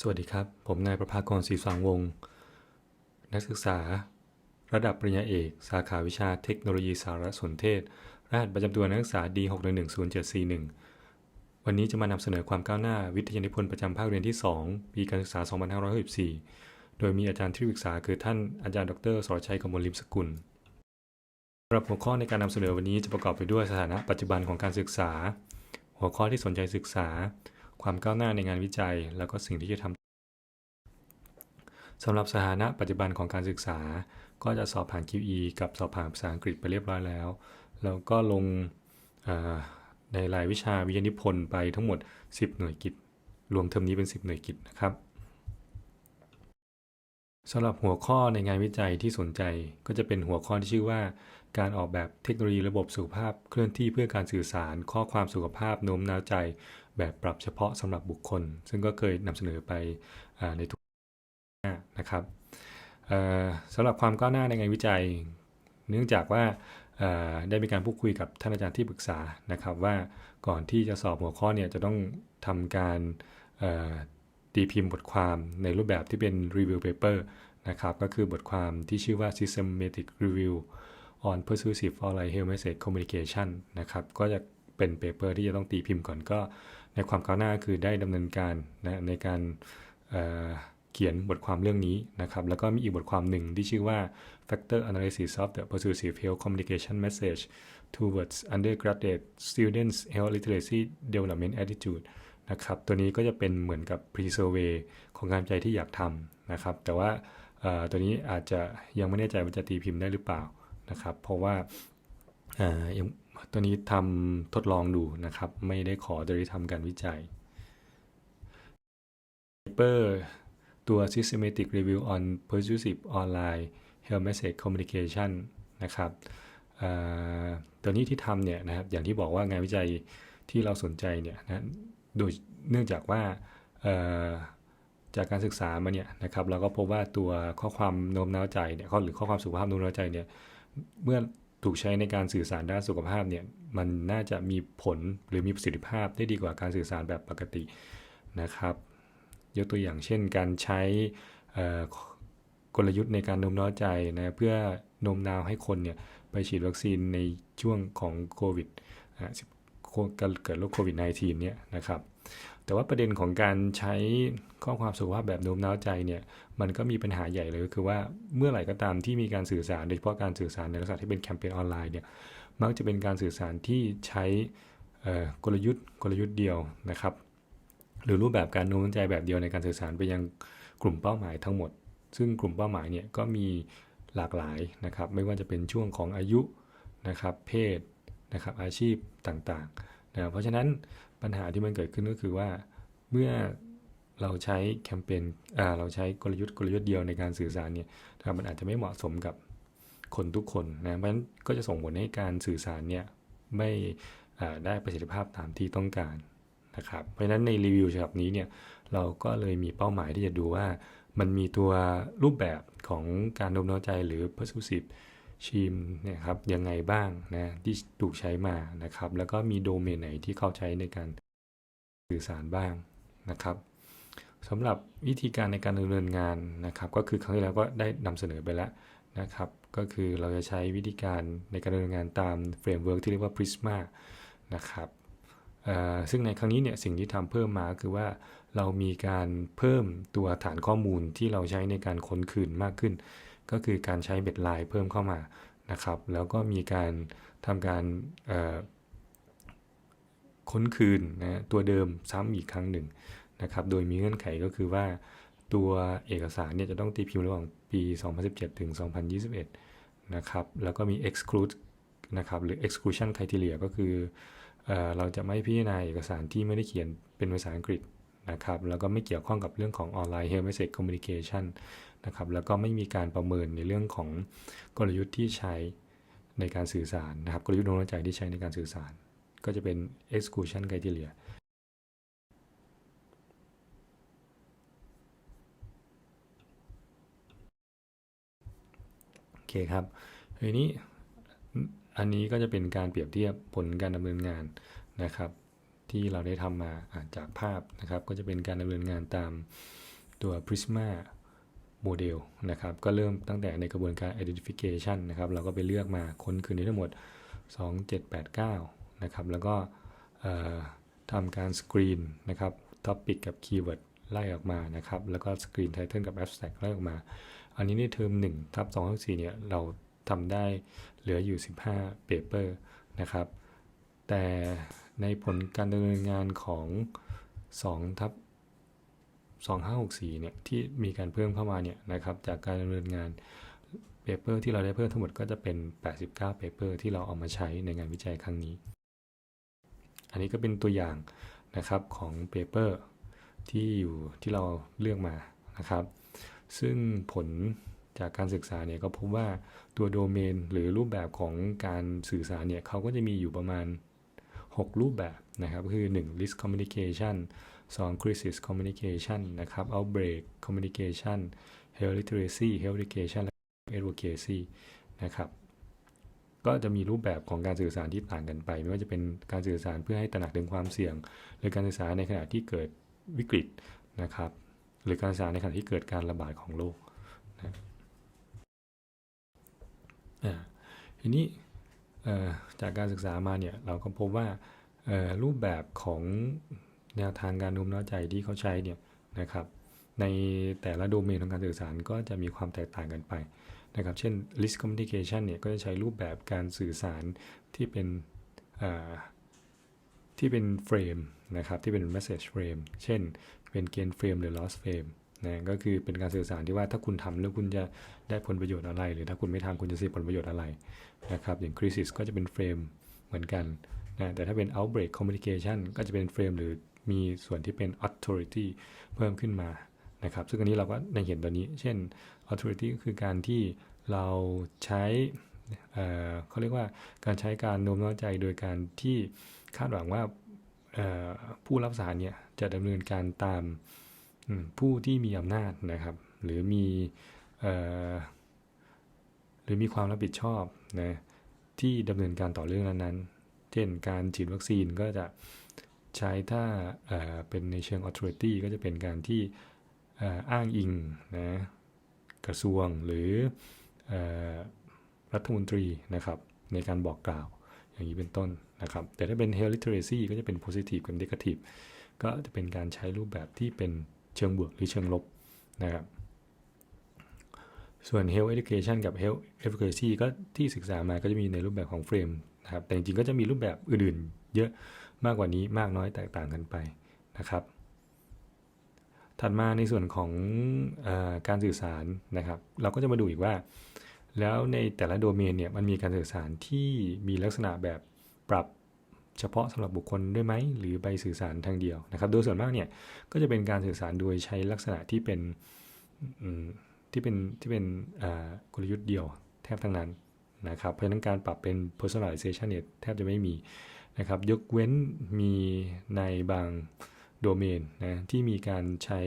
สวัสดีครับ ผมนายประภากรศรีสังวงศ์นักศึกษา ระดับปริญญาเอก สาขาวิชาเทคโนโลยีสารสนเทศ รหัสประจำตัวนักศึกษา D611074 วันนี้จะมานำเสนอความก้าวหน้าวิทยานิพนธ์ประจำภาคเรียนที่ 2 ปีการศึกษา 2564 โดยมีอาจารย์ที่ปรึกษาคือท่านอาจารย์ดรสรชัยกมลลิมสกุลสำหรับหัวข้อในการนำเสนอวันนี้จะประกอบไปด้วยสถานะปัจจุบันของการศึกษา หัวข้อที่สนใจศึกษา ความก้าวหน้าในงานวิจัย แล้วก็สิ่งที่จะทำสำหรับสถานะปัจจุบันของการศึกษา ก็จะสอบผ่าน QE กับสอบผ่านภาษาอังกฤษไปเรียบร้อยแล้ว แล้วก็ลงในรายวิชาวิทยานิพนธ์ไปทั้งหมด 10 หน่วยกิจ รวมเทอมนี้เป็น 10 หน่วยกิจนะครับสำหรับหัวข้อในงานวิจัยที่สนใจก็จะเป็นหัวข้อที่ชื่อว่า การออกแบบเทคโนโลยีระบบสุขภาพเคลื่อนที่เพื่อการสื่อสาร ข้อความสุขภาพโน้มน้าวใจ แบบปรับเฉพาะสำหรับบุคคล ซึ่งก็เคยนำเสนอไปอในทุกหน้านะครับสำหรับความก้าวหน้าในงานวิจัย เนื่องจากว่าได้มีการพูดคุยกับท่านอาจารย์ที่ปรึกษานะครับว่าก่อนที่จะสอบหัวข้อเนี่ยจะต้องทำการตีพิมพ์บทความในรูปแบบที่เป็น review paper นะครับก็คือบทความที่ชื่อว่า systematic review on persuasive online health message communication นะครับก็จะเป็นเปเปอร์ที่จะต้องตีพิมพ์ก่อนก็ ในความก้าวหน้าคือได้ดำเนินการนะในการเเขียนบทความเรื่องนี้นะครับ แล้วก็มีอีกบทความหนึ่งที่ชื่อว่า factor analysis of the persuasive health communication message towards undergraduate students health literacy development attitude นะครับ ตัวนี้ก็จะเป็นเหมือนกับ pre-survey ของการวิจัยที่อยากทำนะครับ แต่ว่าตัวนี้อาจจะยังไม่แน่ใจว่าจะตีพิมพ์ได้หรือเปล่านะครับ เพราะว่ายัง ตัวนี้ทำทดลองดูนะครับ ไม่ได้ขอจะได้ทำการวิจัย paper ตัว systematic review on persuasive online health message communication นะครับตัวนี้ที่ทำเนี่ยนะครับ อย่างที่บอกว่างานวิจัยที่เราสนใจเนี่ยนะโดยเนื่องจากว่าจากการศึกษามาเนี่ยนะครับเราก็พบว่าตัวข้อความโน้มน้าวใจเนี่ยข้อหรือข้อความสุขภาพโน้มน้าวใจเนี่ยเมื่อ ถูกใช้ในการสื่อสารด้านสุขภาพเนี่ยมันน่าจะมีผลหรือมีประสิทธิภาพได้ดีกว่าการสื่อสารแบบปกตินะครับ ยกตัวอย่างเช่น การใช้กลยุทธ์ในการโน้มน้าวใจนะเพื่อโน้มน้าวให้คนเนี่ยไปฉีดวัคซีนในช่วงของโควิดการเกิดโรคโควิด -19 เนี่ยนะครับ แต่ว่าประเด็นของการใช้ข้อความสุขภาพแบบโน้มน้าวใจเนี่ยมันก็มีปัญหาใหญ่เลยก็คือว่าเมื่อไหร่ก็ตามที่มีการสื่อสารโดยเฉพาะการสื่อสารในลักษณะที่เป็นแคมเปญออนไลน์เนี่ยมักจะเป็นการสื่อสารที่ใช้กลยุทธ์กลยุทธ์เดียวนะครับ หรือรูปแบบการโน้มน้าวใจแบบเดียวในการสื่อสารไปยังกลุ่มเป้าหมายทั้งหมด ซึ่งกลุ่มเป้าหมายเนี่ยก็มีหลากหลายนะครับ ไม่ว่าจะเป็นช่วงของอายุนะครับเพศนะครับอาชีพต่างๆ นะเพราะฉะนั้นปัญหาที่มันเกิดขึ้นก็คือว่าเมื่อเราใช้แคมเปญเราใช้กลยุทธ์กลยุทธ์เดียวในการสื่อสารเนี่ยมันอาจจะไม่เหมาะสมกับคนทุกคนนะเพราะฉะนั้นก็จะส่งผลให้การสื่อสารเนี่ยไม่ได้ประสิทธิภาพตามที่ต้องการนะครับเพราะฉะนั้นในรีวิวฉบับนี้เนี่ยเราก็เลยมีเป้าหมายที่จะดูว่ามันมีตัวรูปแบบของการโน้มน้าวใจหรือ persuasive ชีมเนี่ยครับยังไงบ้างนะที่ถูกใช้มานะครับ แล้วก็มีโดเมนไหนที่เขาใช้ในการสื่อสารบ้างนะครับสำหรับวิธีการในการดำเนินงานนะครับ ก็คือครั้งที่แล้วก็ได้นำเสนอไปแล้วนะครับ ก็คือเราจะใช้วิธีการในการดำเนินงานตามเฟรมเวิร์กที่เรียกว่า Prisma นะครับซึ่งในครั้งนี้เนี่ยสิ่งที่ทำเพิ่มมาคือว่าเรามีการเพิ่มตัวฐานข้อมูลที่เราใช้ในการค้นคืนมากขึ้น ก็คือการใช้เบ็ดไลน์เพิ่มเข้ามานะครับ แล้วก็มีการทำการค้นคืนนะตัวเดิมซ้ำอีกครั้งหนึ่งนะครับโดยมีเงื่อนไขก็คือว่าตัวเอกสารเนี่ยจะต้องตีพิมพ์ระหว่างปี 2017 ถึง 2021 นะครับ แล้วก็มี exclude นะครับ หรือ exclusion criteria ก็คือเอเราจะไม่พิจารณาเอกสารที่ไม่ได้เขียนเป็นภาษาอังกฤษ นะครับแล้วก็ไม่เกี่ยวข้องกับเรื่องของออนไลน์ health message communication นะครับแล้วก็ไม่มีการประเมินในเรื่องของกลยุทธ์ที่ใช้ในการสื่อสารนะครับกลยุทธ์โน้มน้าวใจที่ใช้ในการสื่อสาร ก็จะเป็น exclusion criteria โอเคครับทีนี้อันนี้ก็จะเป็นการเปรียบเทียบผลการดำเนินงานนะครับ ที่เราได้ทำมาจากภาพนะครับ ก็จะเป็นการดำเนินงานตามตัว Prisma โมเดลนะครับ ก็เริ่มตั้งแต่ในกระบวนการ identification นะครับ เราก็ไปเลือกมาค้นคืนนี้ทั้งหมด 2789 นะครับ แล้วก็ทำการสกรีนนะครับ topic กับ keyword ไล่ออกมานะครับ แล้วก็สกรีน title กับ abstract ไล่ออกมา อันนี้ในเทอม1ทับ2ทับ4เนี่ย เราทำได้เหลืออยู่ 15 paper นะครับ แต่ ในผลการดำเนินงานของ2ทับ2564เนี่ยที่มีการเพิ่มเข้ามาเนี่ยนะครับจากการดำเนินงานเปเปอร์ที่เราได้เพิ่มทั้งหมดก็จะเป็น 89เปเปอร์ที่เราเอามาใช้ในงานวิจัยครั้งนี้ อันนี้ก็เป็นตัวอย่างนะครับของเปเปอร์ที่อยู่ที่เราเลือกมานะครับ ซึ่งผลจากการศึกษาเนี่ยก็พบว่าตัวโดเมนหรือรูปแบบของการสื่อสารเนี่ยเขาก็จะมีอยู่ประมาณ 6 รูปแบบนะครับคือ 1 list communication 2 crisis communication นะครับ outbreak communication health literacy health education และ advocacy นะครับก็จะมีรูปแบบของการสื่อสารที่ต่างกันไป ไม่ว่าจะเป็นการสื่อสารเพื่อให้ตระหนักถึงความเสี่ยง หรือการสื่อสารในขณะที่เกิดวิกฤตนะครับ หรือการสื่อสารในขณะที่เกิดการระบาดของโรคนะอ่าทีนี้ จากการศึกษามาเนี่ยเราก็พบว่ารูปแบบของแนวทางการโน้มน้าวใจที่เขาใช้เนี่ยนะครับในแต่ละโดเมนของการสื่อสารก็จะมีความแตกต่างกันไปนะครับ เช่น list communication เนี่ยก็จะใช้รูปแบบการสื่อสารที่เป็นที่เป็นเฟรมนะครับที่เป็น message frame เช่นเป็น gain frame หรือ loss frame นะก็คือเป็นการสื่อสารที่ว่าถ้าคุณทำแล้วคุณจะได้ผลประโยชน์อะไร หรือถ้าคุณไม่ทำคุณจะเสียผลประโยชน์อะไรนะครับอย่าง crisis ก็จะเป็นเฟรมเหมือนกันนะแต่ถ้าเป็น outbreak communication ก็จะเป็นเฟรมหรือมีส่วนที่เป็น authority เพิ่มขึ้นมานะครับซึ่งอันนี้เราก็ได้เห็นตัวนี้ เช่น authority ก็คือการที่เราใช้เเขาเรียกว่าการใช้การโน้มน้าวใจโดยการที่คาดหวังว่าผู้รับสารเนี่ยจะดำเนินการตาม ผู้ที่มีอำนาจนะครับ หรือมีออหรือมีความรับผิดชอบนะที่ดำเนินการต่อเรื่องนั้นๆ เช่นการฉีดวัคซีนก็จะใช้ถ้าเเป็นในเชิง authority ก็จะเป็นการที่อ,อ้างอิงนะกระทรวงหรือเออรัฐมนตรีนะครับในการบอกกล่าวอย่างนี้เป็นต้นนะครับ แต่ถ้าเป็น health literacy ก็จะเป็น positive กับ negative ก็จะเป็นการใช้รูปแบบที่เป็น เชิงบวกหรือเชิงลบนะครับส่วน health education กับ health advocacy ก็ที่ศึกษามาก็จะมีในรูปแบบของเฟรมนะครับแต่จริงๆก็จะมีรูปแบบอื่นๆ เยอะมากกว่านี้มากน้อยแตกต่างกันไปนะครับ ถัดมาในส่วนของอการสื่อสารนะครับ เราก็จะมาดูอีกว่า แล้วในแต่ละโดเมนเนี่ยมันมีการสื่อสารที่มีลักษณะแบบปรับ เฉพาะสำหรับบุคคลด้วยไหมหรือใบสื่อสารทางเดียวนะครับ โดยส่วนมากเนี่ยก็จะเป็นการสื่อสารโดยใช้ลักษณะที่เป็นที่เป็นที่เป็นกลยุทธ์เดียวแทบทั้งนั้นนะครับเพราะฉะนั้นการปรับเป็น personalization เนี่ยแทบจะไม่มีนะครับยกเว้นมีในบางโดเมนนะที่มีการใช้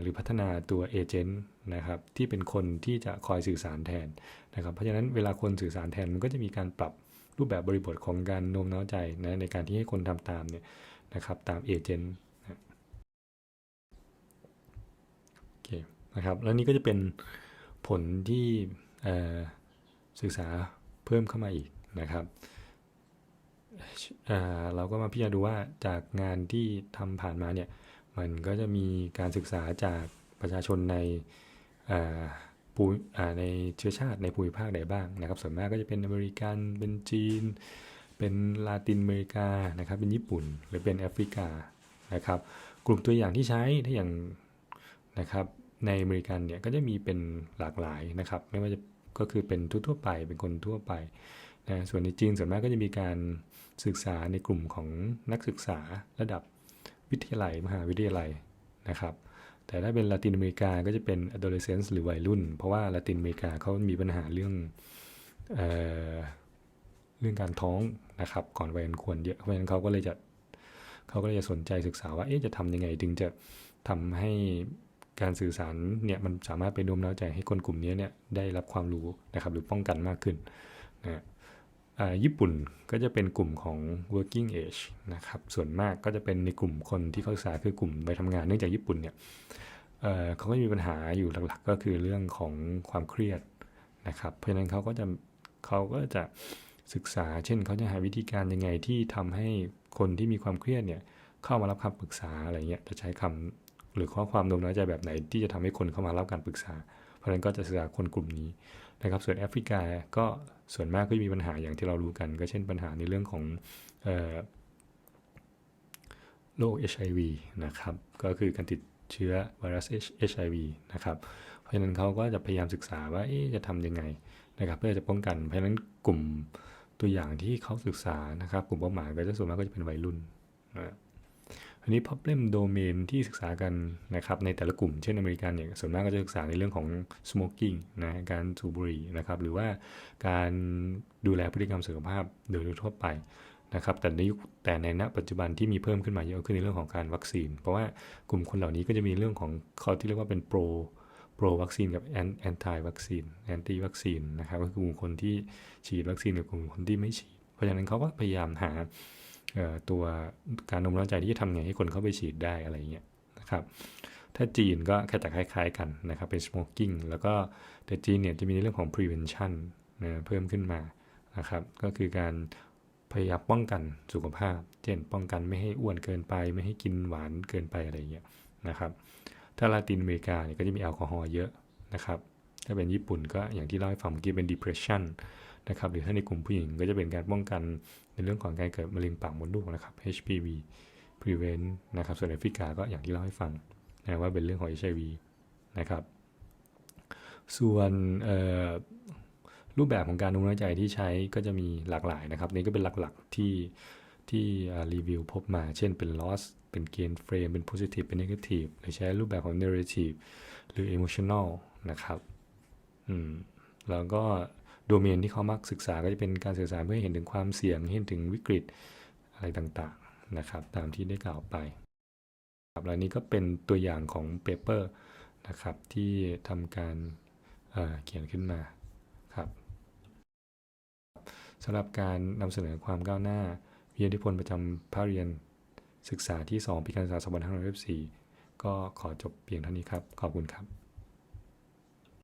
หรือพัฒนาตัวเอเจนต์นะครับที่เป็นคนที่จะคอยสื่อสารแทนนะครับเพราะฉะนั้นเวลาคนสื่อสารแทนมันก็จะมีการปรับ รูปแบบบริบทของการโน้มน้าวใจนะในการที่ให้คนทำตามเนี่ยนะครับตามเอเจนต์นะโอเคนะครับแล้วนี่ก็จะเป็นผลที่ศึกษาเพิ่มเข้ามาอีกนะครับเเราก็มาพิจารณาดูว่าจากงานที่ทำผ่านมาเนี่ยมันก็จะมีการศึกษาจากประชาชนใน ภูในเชื้อชาติในภูมิภาคใดบ้างนะครับ ส่วนมากก็จะเป็นอเมริกัน เป็นจีน เป็นลาตินอเมริกานะครับ เป็นญี่ปุ่น หรือเป็นแอฟริกานะครับ กลุ่มตัวอย่างที่ใช้ถ้าอย่างนะครับในอเมริกันเนี่ยก็จะมีเป็นหลากหลายนะครับ ไม่ว่าจะก็คือเป็นทั่วๆไปเป็นคนทั่วไปนะส่วนในจีนส่วนมากก็จะมีการศึกษาในกลุ่มของนักศึกษาระดับวิทยาลัยมหาวิทยาลัยนะครับ แต่ถ้าเป็นลาตินอเมริกาก็จะเป็น adolescence หรือวัยรุ่น เพราะว่าลาตินอเมริกาเขามีปัญหาเรื่องเออเรื่องการท้องนะครับ ก่อนวัยอันควรเยอะเพราะฉะนั้นเขาก็เลยจะเขาก็เลยจะสนใจศึกษาว่าเอ๊ะจะทำยังไงถึงจะทำให้การสื่อสารเนี่ยมันสามารถไปโน้มน้าวใจให้คนกลุ่มนี้เนี่ยได้รับความรู้นะครับหรือป้องกันมากขึ้นนะ ญี่ปุ่นก็จะเป็นกลุ่มของ working age นะครับส่วนมากก็จะเป็นในกลุ่มคนที่เขาศึกษาคือกลุ่มไปทำงานเนื่องจากญี่ปุ่นเนี่ยเเขาก็มีปัญหาอยู่หลักๆ ก็คือเรื่องของความเครียดนะครับเพราะฉะนั้นเขาก็จะเขาก็จะศึกษา เช่นเขาจะหาวิธีการยังไงที่ทำให้คนที่มีความเครียดเนี่ยเข้ามารับคำปรึกษาอะไรเงี้ยจะใช้คำหรือข้อความโน้มน้าวใจแบบไหนที่จะทำให้คนเข้ามารับการปรึกษา เพราะฉะนั้นก็จะศึกษาคนกลุ่มนี้ นะครับส่วนแอฟริกาก็ส่วนมากก็จะมีปัญหาอย่างที่เรารู้กัน ก็เช่นปัญหาในเรื่องของเอ่อโรค HIV นะครับ ก็คือการติดเชื้อไวรัส HIV นะครับ เพราะฉะนั้นเขาก็จะพยายามศึกษาว่าจะทำยังไงนะครับ เพื่อจะป้องกัน เพราะฉะนั้นกลุ่มตัวอย่างที่เขาศึกษานะครับ กลุ่มเป้าหมายก็จะส่วนมากก็จะเป็นวัยรุ่นนะ นนี้ problem domain ที่ศึกษากันนะครับในแต่ละกลุ่มเช่นอเมริกันเนี่ยส่วนมากก็จะศึกษาในเรื่องของ smoking นะการสูบบุหรี่นะครับหรือว่าการดูแลพฤติกรรมสุขภาพโดยทั่วไปนะครับแต่ในยุคแต่ในณปัจจุบันที่มีเพิ่มขึ้นมาเยอะขึ้นในเรื่องของการวัคซีน เพราะว่ากลุ่มคนเหล่านี้ก็จะมีเรื่องของเขาที่เรียกว่าเป็น pro pro วัคซีนกับ anti วัคซีน anti วัคซีนนะครับก็คือกลุ่มคนที่ฉีดวัคซีนกับกลุ่มคนที่ไม่ฉีด เพราะฉะนั้นเขาก็พยายามหา ตัวการโน้มน้าวใจที่จะทำไงให้คนเข้าไปฉีดได้อะไรเงี้ยนะครับถ้าจีนก็แค่จะคล้าย ๆ กันนะครับเป็น smoking แล้วก็แต่จีนเนี่ยจะมีในเรื่องของ prevention นะเพิ่มขึ้นมานะครับก็คือการพยายามป้องกันสุขภาพ เช่นป้องกันไม่ให้อ้วนเกินไป ไม่ให้กินหวานเกินไปอะไรเงี้ยนะครับถ้าลาตินอเมริกาเนี่ยก็จะมีแอลกอฮอล์เยอะนะครับถ้าเป็นญี่ปุ่นก็อย่างที่เล่าให้ฟังเมื่อกี้เป็น depression นะครับหรือถ้าในกลุ่มผู้หญิงก็จะเป็นการป้องกันในเรื่องของการเกิดมะเร็งปากมดลูกนะครับ HPV prevent นะครับส่วนแอฟริกาก็อย่างที่เล่าให้ฟังนะว่าเป็นเรื่องของ HIV นะครับส่วนรูปแบบของการนุ่งน้อยใจที่ใช้ก็จะมีหลากหลายนะครับนี่ก็เป็นหลักๆที่ที่รีวิวพบมา เช่นเป็น loss เป็น gain frame เป็น positive เป็น negative หรือใช้รูปแบบของ narrative หรือ emotional นะครับ อืม แล้วก็ โดเมนที่เขามักศึกษาก็จะเป็นการสื่อสารเพื่อให้เห็นถึงความเสี่ยง เห็นถึงวิกฤตอะไรต่างๆนะครับตามที่ได้กล่าวไปครับแล้วนี้ก็เป็นตัวอย่างของเปเปอร์นะครับที่ทำการเเขียนขึ้นมาครับสำหรับการนำเสนอความก้าวหน้าวิทยาธิพลประจำภาคเรียนศึกษาที่ 2 ปีการศึกษา 2564ก็ขอจบเพียงเท่านี้ครับ ขอบคุณครับ